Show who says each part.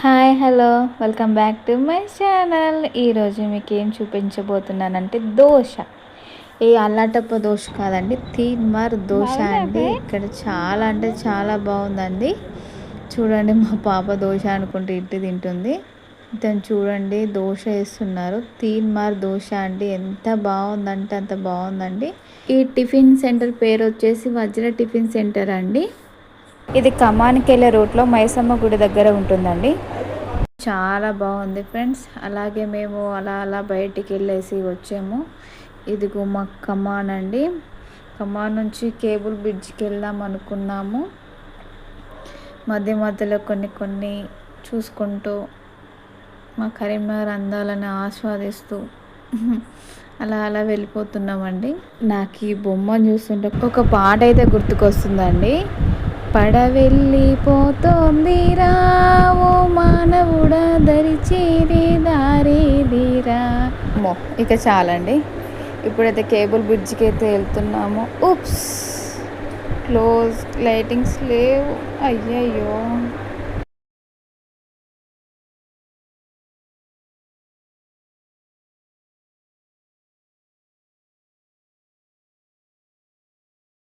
Speaker 1: Hi hello. Welcome back to my channel. ఈరోజు మీకు ఏం చూపించబోతున్నానంటే దోశ. ఏ అల్లాటప్ప దోశ కాదండి తీన్మార్ దోశ అండి. ఇక్కడ చాలా అంటే చాలా బాగుందండి. చూడండి మా పాప దోశ అనుకుంటే ఇట్టి తింటుంది. ఇతను చూడండి దోశ వేస్తున్నారు. తీన్మార్ దోశ అండి. ఎంత బాగుందంటే అంత బాగుందండి. ఈ టిఫిన్ సెంటర్ పేరు వచ్చేసి వజ్ర టిఫిన్ సెంటర్ అండి. ఇది ఖమ్మానికి వెళ్ళే రూట్లో మైసమ్మ గుడి దగ్గర ఉంటుందండి. చాలా బాగుంది ఫ్రెండ్స్. అలాగే మేము అలా అలా బయటికి వెళ్ళేసి వచ్చాము. ఇది మా కమాన్ అండి. కమాన్ నుంచి కేబుల్ బ్రిడ్జ్కి వెళ్దాం అనుకున్నాము. మధ్య మధ్యలో కొన్ని కొన్ని చూసుకుంటూ మా కరీంనగర్ అందాలను ఆస్వాదిస్తూ అలా అలా వెళ్ళిపోతున్నామండి. నాకు ఈ బొమ్మ చూస్తుంటే ఒక పాట అయితే గుర్తుకొస్తుందండి. పడవెళ్ళిపోతోంది రావో మానవుడ దరి దారేదిరా. మో ఇక చాలండి. ఇప్పుడైతే కేబుల్ బ్రిడ్జ్కి అయితే వెళ్తున్నాము. ఉప్స్ క్లోజ్ లైటింగ్స్ లేవు. అయ్యయ్యో.